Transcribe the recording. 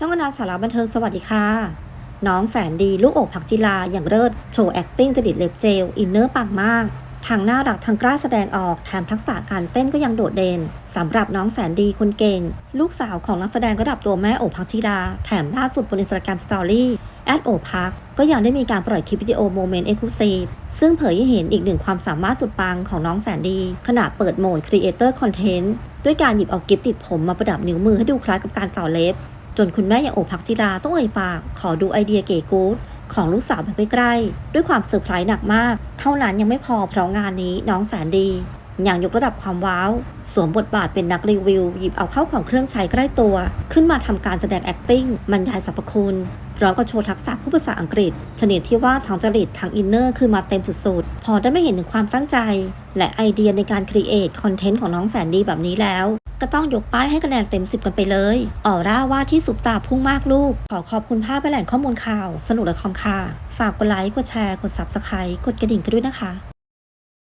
ช่องนาสาระบันเทิงสวัสดีค่ะ น้องแสนดีลูกอกผักจิลาอย่างเลิศโชว์ acting จดิตเล็บเจล อินเนอร์ปังมากทางหน่ารักทางกล้าแสดงออกแถมทักษะการเต้นก็ยังโดดเด่นสำหรับน้องแสนดีคนเก่ง ลูกสาวของนักแสดงระดับตัวแม่โอพักจิลา แถมล่าสุดบนอินสตาแกรมสตอรี่แอดโอพักก็ยังได้มีการปล่อยคลิปวิดีโอโมเมนต์เอ็กซ์คลูซีฟซึ่งเผยให้เห็นอีกหนึ่งความสามารถสุดปังของน้องแสนดี ขณะเปิดโหมด Creator Content ด้วยการหยิบเอากิฟติดผมมาประดับนิ้วมือให้ดูคล้ายกับการเก่าเล็บ จนคุณแม่อย่างโอภักจิราต้องเอ่ยปาก ขอดูไอเดียเก๋กู๊ดของลูกสาวแบบใกล้ๆด้วยความเซอร์ไพรส์หนักมาก เท่านั้นยังไม่พอเพราะงานนี้น้องแสนดีอย่างยกระดับความว้าว สวมบทบาทเป็นนักรีวิว หยิบเอาเข้าของเครื่องใช้ใกล้ตัว ขึ้นมาทำการแสดง acting บรรยายสรรพคุณพร้อมกับโชว์ทักษะผู้ภาษาอังกฤษชนิดที่ว่าทั้งจริตทั้งอินเนอร์คือมาเต็มสุดๆ พอได้ไม่เห็นถึงความตั้งใจ และไอเดียในการครีเอทคอนเทนต์ของน้องแสนดีแบบนี้แล้ว ก็ต้องยกป้ายให้คะแนนเต็ม 10 กันไปเลย ออร่าว่าที่สุปตาพุ่งมากลูก ขอขอบคุณภาพและแหล่งข้อมูลข่าว สนุกและคอมค่ะ ฝากกดไลค์ กดแชร์ กด Subscribe กดกระดิ่งกันด้วยนะคะ